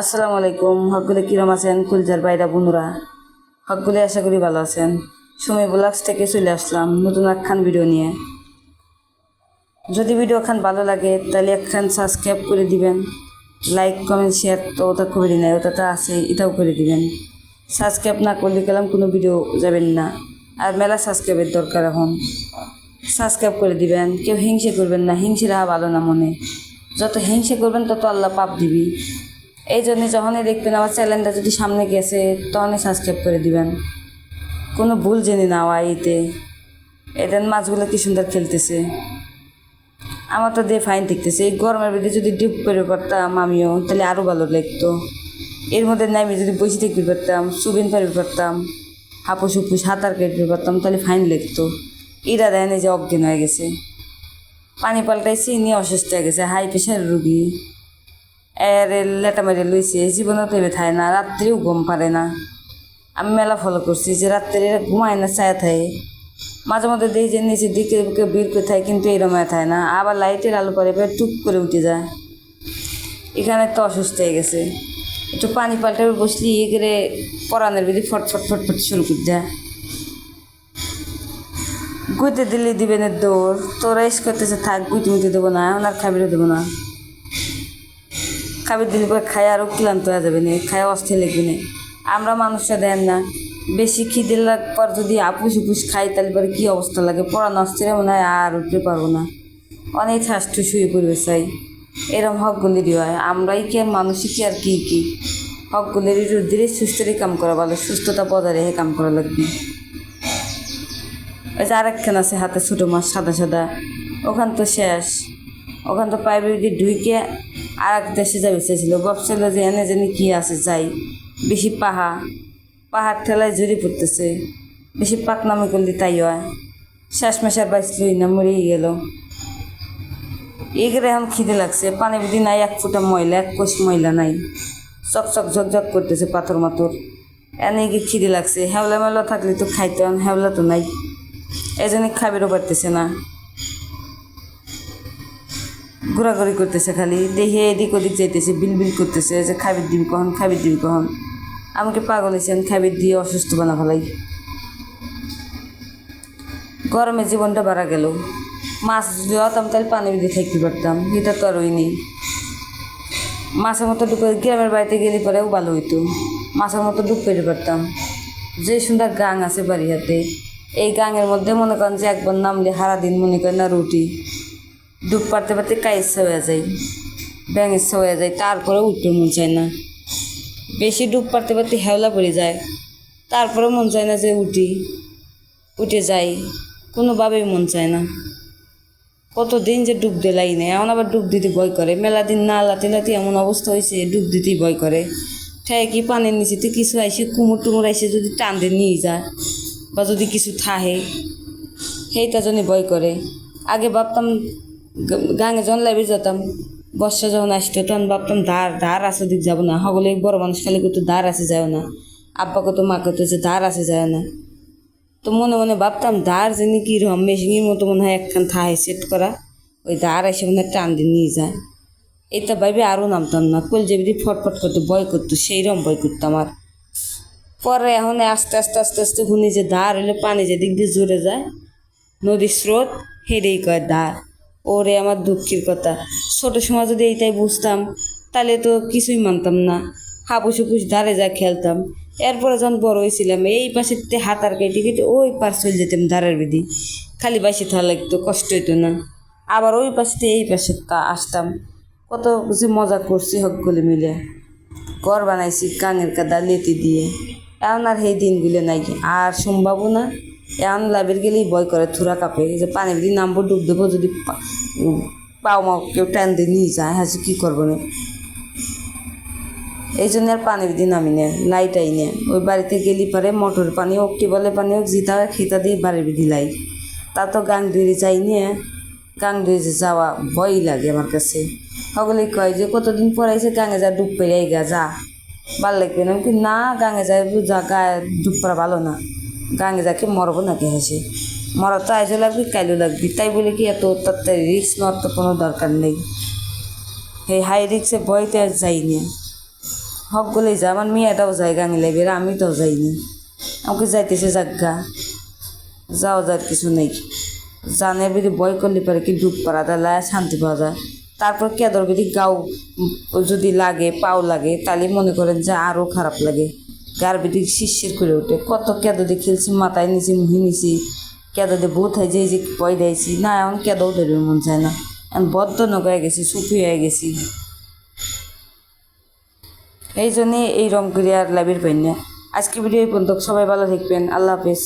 আসসালামু আলাইকুম। হকগুলি কিরম আছেন? কুলজার বাইরা বন্ধুরা? হকগুলি আশা করি ভালো আছেন। সুমি ব্লগস থেকে চলে আসলাম নতুন একখান ভিডিও নিয়ে। যদি ভিডিও খান ভালো লাগে, তাহলে একখান সাবস্ক্রাইব করে দিবেন। লাইক, কমেন্ট, শেয়ার তো ওটা করে নাই ওটা তো আছে, এটাও করে দিবেন। সাবস্ক্রাইব না করলে গেলাম, কোনো ভিডিও যাবেন না। আর মেলা সাবস্ক্রাইবের দরকার এখন। সাবস্ক্রাইব করে দিবেন। কেউ হিংসে করবেন না, হিংসে রাহা ভালো না মনে। যত হিংসে করবেন, তত আল্লাহ পাপ দিবি। এই জন্য যখনই দেখবেন আমার চ্যানেলটা যদি সামনে গেছে, তখনই সাবস্ক্রাইব করে দিবেন। কোনো ভুল জেনে না এতে। এদের মাছগুলো কি সুন্দর খেলতেছে। আমার তো দিয়ে ফাইন দেখতেছে। এই গরমের ভিতরে যদি ডিপ করে পারতাম আমিও, তাহলে আরও ভালো লাগতো। এর মধ্যে নামি যদি বসে থাকতে পারতাম, সুবিন পারতে পারতাম হাপুস হুপুস সাঁতার কেটে পারতাম তাহলে ফাইন লাগতো। এরা দেয় যে অজ্ঞান হয়ে গেছে। পানি পাল্টাইছি নিয়ে অসুস্থ হয়ে গেছে। হাই প্রেশার রুগী। এর লেটা মেরে লইছে জীবনে তো থায় না, রাত্রেও ঘুম পারে না। আমি মেলা ফলো করছি যে রাত্রে ঘুমায় না, ছায়া থাকে মাঝে মধ্যে দেখি যে নিচে দিকে বুকে বীর করে থাকে কিন্তু এই রমায় থাকে না। আবার লাইটের আলো পরে এবার টুক করে উঠে যায়। এখানে তো অসুস্থ হয়ে গেছে। একটু পানি পাল্টে বসলি ইয়ে করে পরানের বেদি ফট ফট ফট ফট শুরু করে যায় গুইতে দিল্লি দিবেন দৌড়। তোরা এস করতেছে, থাক, গুইতে মুইতে দেবো না ওনার খাবিরও দেবো না। খাবি দিলে পরে খায় আরও ক্লান্ত হয়ে যাবে না, খায় অস্থির লাগবে না। আমরা মানুষরা দেন না। বেশি খিদে পর যদি আপুস উপুস খাই, তাহলে পরে কী অবস্থা লাগে? পড়ানো অস্থিরে মনে হয়, আর উঠতে পারব না। অনেক ঠাসঠু শুয়ে পড়বে চাই এরম হকগুলিরই হয়। আমরাই কি আর মানুষই কি আর কি কি? হকগুলির ধীরে সুস্থরই কাম করা ভালো। সুস্থতা বজায় রেখে কাম করা লাগবে। ওই যে আরেকখান আছে হাতে ছোটো মাছ, সাদা সাদা। ওখান তো শেষ। ওখান তো পাইবে যদি ঢুইকে আর এক দেশে যাবে চাইছিল। ভাবছিল যে এনে জানি কী আছে যাই। বেশি পাহা। পাহাড় ঠেলায় জড়ি পড়তেছে। বেশি পাকনামি করলে তাই হয়। শেষ মেশার বাইসলই না, মরেই গেল। এগরে এখন খিদে লাগছে। পানি বুদি নাই, এক ফুটা ময়লা, এক কোষ ময়লা নাই। চকচক ঝকঝক করতেছে পাথর মাথর। এনে গিয়ে খিদে লাগছে। হেওলা মেলা থাকলে তো খাইতাম হেওলা তো নাই। এই জন্য খাবিরও পারতেছে না। ঘোরাঘুরি করতেছে খালি দেখে এদিক ওদিক যাইতেছে বিল বিল করতেছে যে খাবির দিবি কখন খাবির দিবি কখন। আমাকে পাগল হয়েছেন খাবির দিয়ে অসুস্থ বানা ফেলাই। গরমে জীবনটা বাড়া গেল। মাছ যদি হতাম, তাহলে পানি দিয়ে থাকতে পারতাম, এটা তো আর নেই। মাছের মতো ডুবে গ্রামের বাড়িতে গেলে পরেও ভালো হইতো। মাছের মতো ডুব পেতে পারতাম। যে সুন্দর গাং আছে বাড়ি হাতে এই গাঙের মধ্যে মনে করেন যে একবার নামলে সারা দিন মনে করেন না রুটি। ডুব পারতে পারতে কাজ হয়ে যায় ব্যাঙের হয়ে যায় তারপরে উঠতে মন চায় না। বেশি ডুব পারতে পারতে হেওলা পড়ে যায় তারপরে মন চায় না যে উঠি, উঠে যাই, কোনোভাবেই মন চায় না। কতদিন যে ডুব দিলাই নেই এমন আবার ডুব দিতে ভয় করে। মেলা দিন না লাতি লাতি এমন অবস্থা হয়েছে ডুব দিতেই ভয় করে। ঠাই কি পানির নিচে তো কিছু আইসে, কুমুর টুমুর আইসে যদি টান দিয়ে নিয়ে যায় বা যদি কিছু থাহে, সেইটা জন্য ভয় করে। আগে ভাবতাম গাঙে যখন লাইবে যেতাম বর্ষা যখন আসতো, তখন ভাবতাম, ধার ধার আছে দিক যাব না। সকলে বড় মানুষ খালি কত ধার আছে যায় না। আব্বা কত মা কত যে, ধার আছে যায় না। তো মনে মনে ভাবতাম, ধার জানি কি রকম মেশিনের মতো মনে হয় একখান থাহে সেট করা। ওই ধার এসে মনে হয় টান দিয়ে নিয়ে যায়। এটা ভাবে আরও নামতাম না। কল যে ফটফট করতো, ভয় করতো সেই রকম ভয় করতাম আর পরে এখন আস্তে আস্তে আস্তে আস্তে শুনি যে, ধার হলে পানি যেদিক দিয়ে জোরে যায়, নদীর স্রোত হেরেই কয় ধার। ওরে আমার দুঃখের কথা। ছোটো সময় যদি এইটাই বুঝতাম, তাহলে তো কিছুই মানতাম না। হাপুস হুপুস ধারে যা খেলতাম। এরপরে যখন বড় হয়েছিলাম, এই পাশের তে হাতার কেটে কেটে ওই পার চলে যেতাম ধারের বিধি খালি বাসি থাকা লাগতো, কষ্ট হইতো না। আবার ওই পাশে এই পাশে আসতাম। কত যে মজা করছি সকলে মিলে। ঘর বানাইছি কাঙের কাদা, লেতি দিয়ে। এখন আর সেই দিনগুলো নাই, আর সম্ভাবও না এখন লাভের গেলেই ভয় করে, থুরা কাপে। যে পানি দিন নামবো ডুব দেবো, যদি পাও মাও কেউ টান দিয়ে নিয়ে যায় হ্যাঁ কি করব না। এই জন্য আর পানির দিন আমি নে লাইটাই নে। ওই বাড়িতে গেলি পরে মোটর পানি হোক টিউবওয়েলের পানি হোক জিতা খেতা দিয়ে বাড়ির বিধি লাই। তা তো গাং ধুয়ে যাই নিয়ে গাং যে যাওয়া ভয় লাগে আমার কাছে। সকলে কয় যে কতদিন পরাইছে গাঙে যা ডুব পেরে গা, যা। ভালো লাগবে না। না, গাঙে যাই যা গায়ে ডুব পড়া ভালো না। গাঙে যাকে মরবো নাকি হেসে। মরা তো আজও লাগবি কাইলেও লাগবি। তাই বলে কি এত তাড়াতাড়ি রিক্স নেওয়ার তো কোনো দরকার নেই। এই হাই রিক্সে ভয়তে আর যাই না হক গলেই যা আমার মেয়েটাও যায় গাঙি লাগবে আমি তো যাইনি। আমাকে যাইতেছে জাগা যাও যার কিছু নেই। জানের বিধি বয় করলে পারে কি ডুব পাড়া দেয় শান্তি পাওয়া যায়। তারপর কেদর বিধি গাও যদি লাগে, পাও লাগে, তাহলে মনে করেন যে আরও খারাপ লাগে। গার শিষ্যের করে ওঠে কত কেদো দিয়ে খেলছি, মাথায় নিছি মুহি নিছি, কেদো দিয়ে ভূত হয় যে যে পয় দিয়েছি না, এখন কেদও ধরবে, মন চায় না। এখন বদ্ধ নগায় গেছি সুফি হয়ে গেছি। এই জন্যে এই রং করে আর লাইবের পাই আজকে ভিডিও এই পর্যন্ত, সবাই ভালো থাকবেন, আল্লাহ হাফেজ।